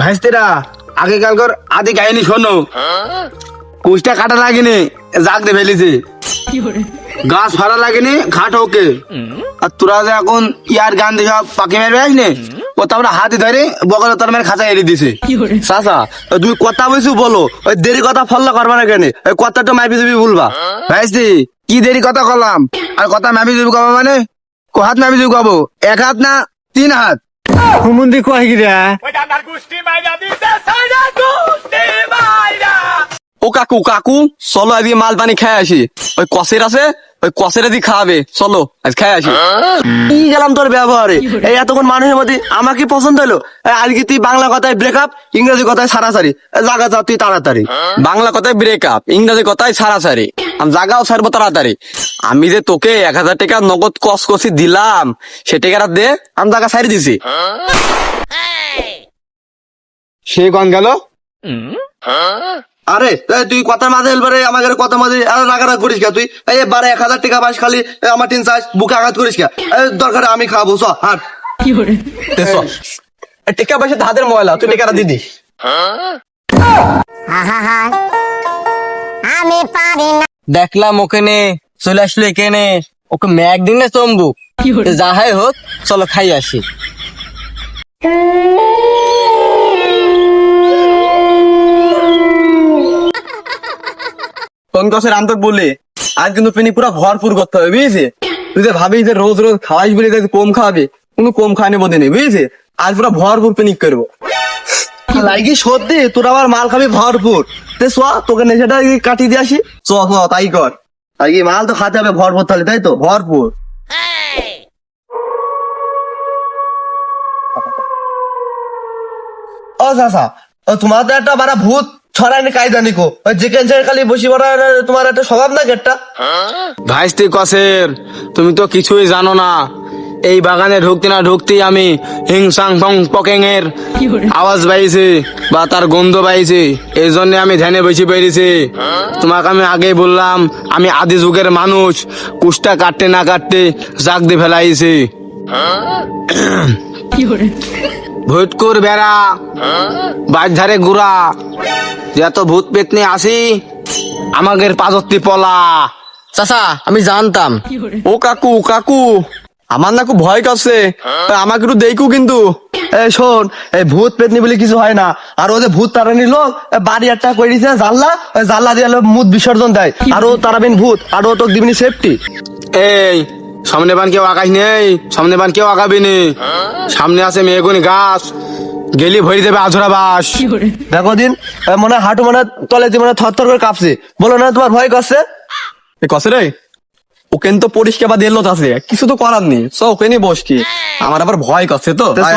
ভাইস্তেরা আগেকালকার আদি কাহিনী শোনো। কুচটা কাটা লাগেনি জাগ দে ফেলেছে। গাছ ফাড়া লাগেনি ঘাট ওকে। আর তোরা যে এখন ইয়ার গান দিয়ে সব পাখি মেরবে আসনে ও তারপরে হাতে ধরে বগলে তোর মেরে খাঁচা এড়ে দিছে। চাচা তুমি কথা বলছো বলো ওই দেরি কথা ফল্লা করবা না কেন? ওই কথাটা মাইপি দিবি বলবা। ভাইস্তি কি দেরি কথা করলাম আর কথা মাপি দিবি কবা মানে? কো হাত মাপি দিবি কব? এক হাত না তিন হাত? হুমুন্দি কয় গিরা ও কাকু কাকু চলো আজকে মাল পানি খাই আসি। ওই কষের আছে ওই কষের আজকে খাওয়াবে। চলো আজ খাই আসি। কি গেলাম তোর ব্যবহারে? এই এতক্ষণ মানুষের মধ্যে আমাকে পছন্দ হলো? এই আজকে তুই বাংলা কথায় ব্রেকআপ ইংরেজি কথায় সারাসারি। জাগা যা তুই তাড়াতাড়ি। বাংলা কথায় ব্রেকআপ ইংরেজি কথায় সারাসারি। আমি জাগাও ছাড়বো তাড়াতাড়ি। আমি যে তোকে এক হাজার টাকা নগদ কস কষি দিলাম সে টাকাটা দে আমি জায়গা ছাড়ি দিছি। সে কন গেল? আরে তুই কথা মাঝে এলবারে আমাকে কথা মাঝে আরে রাগারাগ করিস কে তুই? এই বারে এক হাজার টাকা পাস খালি আমার টিন চাস বুকে আঘাত করিস কে? এই দরকার আমি খাব চ হাট। চল। এই টাকা পয়সা হাতের ময়লা তুই টাকাটা দিদি আমি পারি না। দেখলাম ওখানে চলে আসলো এখানে। ওকে ম্যাক দিন না চম্বু যা হয় হোক চলো খাই আসি। কোন কসের আন্তক বলে? আজ কিন্তু পেনি পুরো ভরপুর করতে হবে বুঝেছে? তুই যে ভাবিস যে রোজ রোজ খাওয়াইস বলে কম খাওয়াবে কোনো কম খাওয়ানি বোধ নেই বুঝেছে? আজ পুরো ভরপুর পিনিক করব। লাইকি সত্যি তোর আবার মাল খাবি ভরপুর। তে চ তোকে নেশাটা কাটিয়ে দিয়ে আসি। চ চ তাই কর। তাই কি মাল তো খাতে হবে ভরপুর তাহলে তাই তো? ভরপুর। ও চাচা তোমার তো একটা বারা ভূত ছড়ায়নি কায়দা নিকো ওই চিকেন যেখানে খালি বসি পড়া তোমার একটা স্বভাব না গেটটা? ভাইস্তি কসের তুমি তো কিছুই জানো না। এই বাগানে ঢুকতে না ঢুকতেই আমি হিংসাং ফং পকেং এর আওয়াজ পাইছি বা তার গন্ধ পাইছি। এই জন্য আমি ধ্যানে বসে পেরেছি তোমাকে আমি আগেই বললাম, আমি আদি যুগের মানুষ। কুষ্টা কাটতে না কাটতে জাগ দিয়ে ফেলাইছি। ভুটকুর বেড়া বাজ ধারে গুড়া। যত ভূত পেতনি আসি আমাদের পাজত্তি পলা। চাচা, আমি জানতাম। ও কাকু কাকু। আমার না খুব ভয় করছে। আমাকে একটু দেখু কিন্তু। এই শোন এই ভূত পেতনি বলে কিছু হয় না। আর ওদের ভূত তাড়ানি লোক বাড়ি একটা করে দিয়েছে জানলা? ওই জানলা দিয়ে মুদ বিসর্জন দেয়। আর ও তারাবিন ভূত আর ও তো দিবিনি সেফটি এই সামনে বান কেউ আকাশ নেই সামনে বান কেউ আঁকাবি নি সামনে আছে মেয়েগুনি গাছ গেলি ভরি দেবে আধরা বাস। দেখো দিন মনে হাঁটু মনে তলে দিয়ে মনে হয় থরথর করে কাঁপছে। বলো না তোমার ভয় করছে? এ কসে রে? ওকেন তো পরিষ্কার বা দিল আছে। কিছু তো করার নেই। চ ওখানে বস কি। আমার আবার ভয় করছে তো তে চ।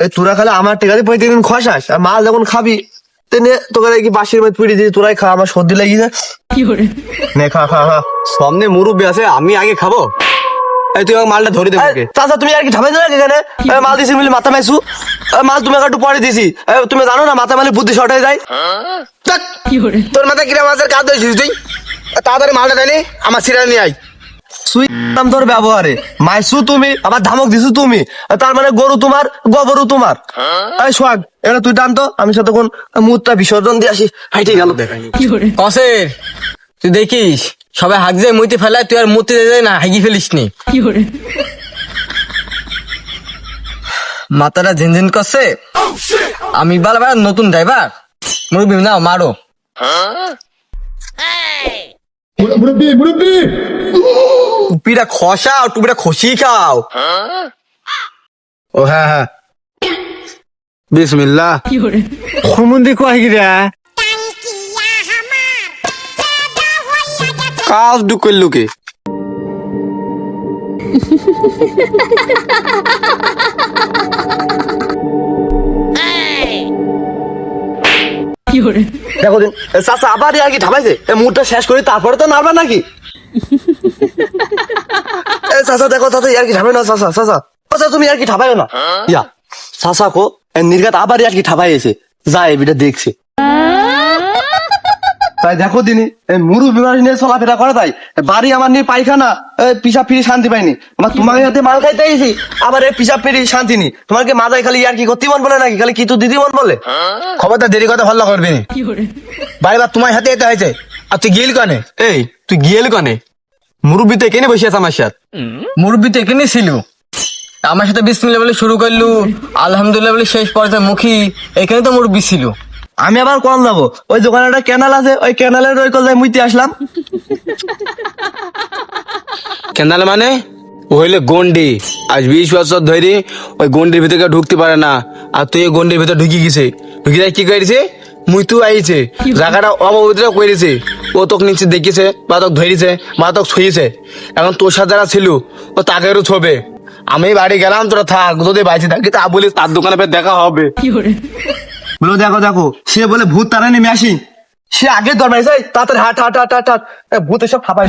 এই তোরা খালি আমার টেকাতে প্রতিদিন খসাস আর মাল যখন খাবি তেনে তোকে কি বাসির মধ্যে পুড়ি দিয়ে তোরাই খা আমার সর্দি লেগে যায় নে খা খা খা। সামনে মুরব্বী আছে আমি আগে খাব। এই তুই মালটা ধরে দেবো ওকে। চাচা তুমি আর কি ঠাপাই না এখানে? এ, মাল দিছি মিলে মাথা মাইছু এ, মাল তুমি একটু পরে দিছি। এ, তুমি জানো না মাথা মালে বুদ্ধি শর্ট হয়ে যায়। তোর মাথায় কিরা মাছের কাজ হয়েছিস তুই। তাড়াতাড়ি মালটা আমার সিরিয়াল নিয়ে আই সুই নাম তোর ব্যবহারে। মাইসু তুমি আবার ধামক দিছু তুমি। তার মানে গরু তোমার গোবরু তোমার। এই সোহাগ এটা তুই টান তো আমি সাথে মুহূর্তটা বিসর্জন দিয়ে আসি। হাইটে গেল। কসের তুই দেখিস সবাই হাগ যায় মুইতে ফেলায় তুই আর মুতে যায় না হাগি ফেলিস নি মাথাটা ঝিনঝিন করছে? আমি বাল বার নতুন ড্রাইভার মুরব্বী নাও মারো। টুপিটা খসাও টুপিটা খসি খাও। ও হ্যাঁ হ্যাঁ। বিসমিল্লাহ। হুমুন্দি কয় গিরা কাজ ডুকের লুকে দেখো দিন আবার আর কি ঢাবাইছে? মুহূর্তটা শেষ করি তারপরে তো নাড়বা নাকি? চাচা, দেখো চাচা আর কি ঢাবাই না তুমি আর কি ঠাবাই না? ইয়া, চাচা কো নির্গাত আবার আর কি ঠাবাই এসে যা এবিটা দেখছে। তাই দেখো দিনি এই মুরু বিমারি নিয়ে চলাফেরা করে তাই। বাড়ি আমার নিয়ে পায়খানা এই পিসাব ফিরি শান্তি পাইনি। আমার তোমাকে হাতে মাল খাইতে আইছি আবার এই পিসাব ফিরি শান্তি নি। তোমার কি মাথায় খালি আর কি করতে মন বলে নাকি? খালি কি তো দিদি মন বলে? খবরটা দেরি কথা ভালো করবি নি। বারবার তোমার হাতে এটা হয়েছে। আর তুই গিল কানে? এই তুই গিয়েল কনে? মুরব্বী তো এখানে বসে আছে আমার সাথে। মুরব্বী তো এখানে ছিল? আমার সাথে বিসমিল্লাহ বলে শুরু করলু আলহামদুলিল্লাহ বলে শেষ পর্যায়ে মুখী এখানে তো মুরব্বী ছিল। আমি আবার কল যাব ওই দোকানে একটা ক্যানাল আছে ওই ক্যানালের ওই কল মুইতে আসলাম। কেনাল মানে? হইলে গন্ডি। আজ বিশ বছর ধরে ওই গন্ডির ভিতরে কেউ ঢুকতে পারে না। আর তুই ওই গন্ডির ভিতরে ঢুকি গেছে। ঢুকি যাই কি করেছে? মুই তুই আইছে। জায়গাটা অপবিত্র করেছে। ও তোকে নিচে দেখিছে বা তোকে ধরেছে বা তোকে ছুঁয়েছে। এখন তোর সাথে যারা ছিল ও তাকেরও ছবে। আমি বাড়ি গেলাম তোরা থাক যদি বাইছে থাকি তা বলিস তার দোকানে দেখা হবে। বলো দেখো দেখো। সে বলে ভূত তারা নেমে আসি। সে আগে দরবার এই তাড়াতাড়ি হাট হাট হাট হাট হাট। ভূত এসব খাপাই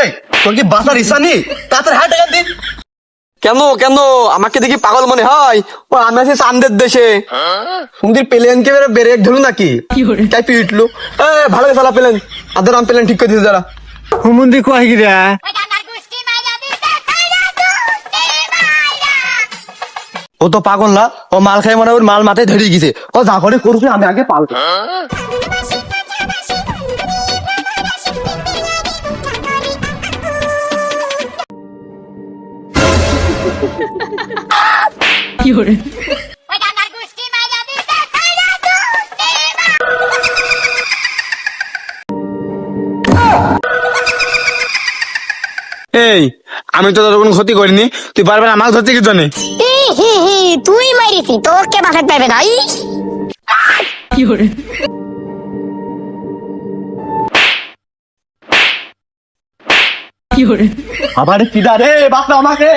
এই তোর কি বাসার ইচ্ছা নেই? তাড়াতাড়ি হাট এখান দিয়ে কেন কেন? আমাকে দেখি পাগল মনে হয়। ও আমি আছি চান্দের দেশে। সুন্দর প্লেন কে বেরে ব্রেক ধরু নাকি? তাই পিটলো এ ভালো চালা প্লেন। আদর আমি প্লেন ঠিক করে দিতে যারা হুমুন্দি কয় গিরা ও তো পাগল না, ও মাল খাই মনে ওর মাল মাথায় ধরে গেছে। ও যা করে করুক আমি আগে পাল এই, আমি তো তোর কোনো ক্ষতি করিনি, তুই বারবার আমাকে ধরতে কি জানে। হি তুই মারিছি তোকে বাসাতে পারবে না ইস আবার কিডা রে বাপটা আমাকে?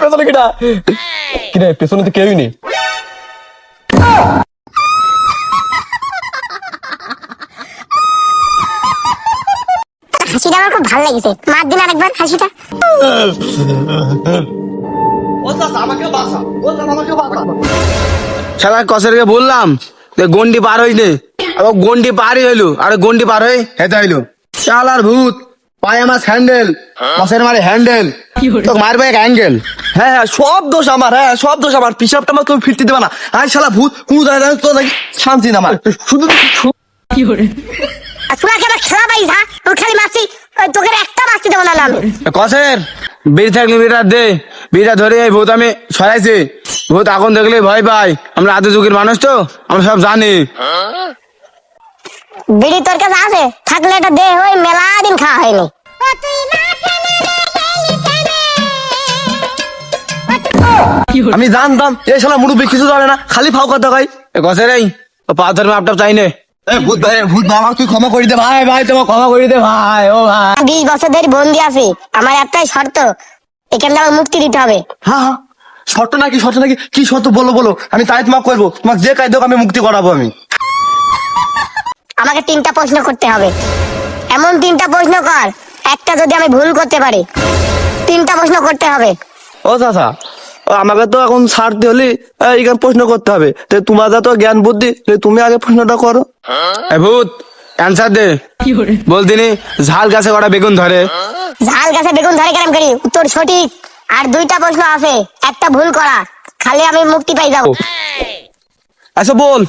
পেছনে কিটা কিরে পেছনে তো কেউই নেই। হাসিটা আমার খুব ভালো লেগেছে। মার দিন আরেকবার হাসিটা। কসেরকে বললাম যে গন্ডি পার হইলে আবার গন্ডি পারই হইল। আর গন্ডি পার হয়ে হেতে হইল চালার ভূত পায়ে আমার হ্যান্ডেল কসের মারে হ্যান্ডেল। তোকে মারবে এক অ্যাঙ্গেল। হ্যাঁ হ্যাঁ সব দোষ আমার হ্যাঁ সব দোষ আমার। পিসাবটা আমার তুমি ফিরতে দেবে না। আই শালা ভূত কোন জায়গায় তো নাকি? শান্তি না আমার। শুধু আর তোরা কেন খেলা পাইস হ্যাঁ? তোর খালি মারছি তোকে একটা দেবো না কসের? বীর থাকলে দে ধরে এই ভূত আমি সরাইছি। ভূত এখন দেখলে ভয় পাই। আমরা আদি যুগের মানুষ তো আমরা সব জানি। বিড়ি তোর কাছে আছে? থাকলে এটা দে ওই মেলা দিন খাওয়া হয়নি। আমি জানতাম এই শালা মুরব্বী কিছু জানে না খালি ফাও কথা কই এ কসের এই? ও পা ধর্মে আপটাপ চাই নে। ভূত ভাই ভূত ভাই আমাকে ক্ষমা করে দে ভাই ভাই তোমাকে ক্ষমা করে দে ভাই ও ভাই। বিশ বছর ধরে বন্দি আছি। আমার একটাই শর্ত এখান থেকে মুক্তি দিতে হবে। হ্যাঁ শর্ত নাকি শর্ত নাকি? কি শর্ত? বলো বলো। আমি তাই তোমাকে করব। তোমাকে যে আমি মুক্তি করাবো আমি। আমাকে তিনটা প্রশ্ন করতে হবে। এমন তিনটা প্রশ্ন কর একটা যদি আমি ভুল করতে পারি। তিনটা প্রশ্ন করতে হবে। ও চাচা। ও আমাকে তো এখন ছাড়তে হলে এখানে প্রশ্ন করতে হবে। তো তোমার তো জ্ঞান বুদ্ধি তুমি আগে প্রশ্নটা করো। এ ভূত অ্যান্সার দে। বলতিনি ঝাল গাছে কটা বেগুন ধরে। ঝাল গাছে বেগুন ধরে কেরাম করি? উত্তর সঠিক। আর দুইটা প্রশ্ন আছে একটা ভুল করা। খালি আমি মুক্তি পাই যাব। আচ্ছা বল।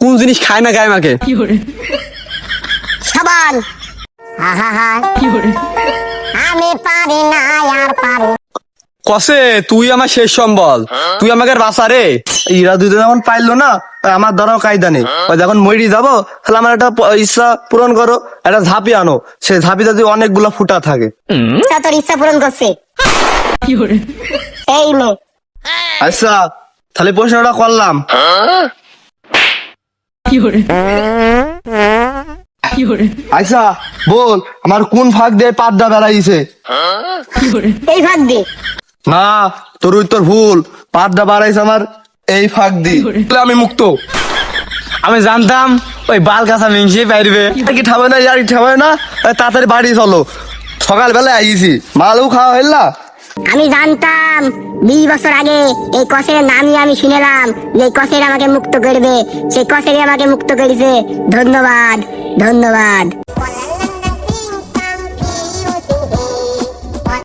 কোন জিনিস খায় না গায়ে মাকে সাবান। আহা হা আমি পারি না আর পারি। কসে তুই আমার শেষ সম্বল। তুই আমাকে বাসা রে। ইরা দুজন যখন পাইলো না আমার ধরাও কায়দা নেই। যখন মরি যাব তাহলে আমার একটা ইচ্ছা পূরণ করো একটা ঝাঁপি আনো। সে ঝাঁপি যদি অনেকগুলো ফুটা থাকে। তোর ইচ্ছা পূরণ করছে। এই আচ্ছা তাহলে প্রশ্নটা করলাম। আচ্ছা বল আমার কোন ফাঁক দিয়ে পাড্ডা বেড়াইছে? এই ভাগ দি না তোর উত্তর ভুল। পাড্ডা বাড়াইছে আমার এই ফাঁক দি আমি মুক্ত। আমি জানতাম ওই বাল কাঁচা মিংসে পাইরবে। কি ঠাবে না ইয়ার ঠাবে না? তাড়াতাড়ি বাড়ি চলো। সকালবেলায় আইছি। মালও খাওয়া হইল না। আমি জানতাম বিশ বছর আগে এই কসের নামই আমি শুনেলাম যে কসের আমাকে মুক্ত করবে। সেই কসেরই আমাকে মুক্ত করেছে। ধন্যবাদ ধন্যবাদ।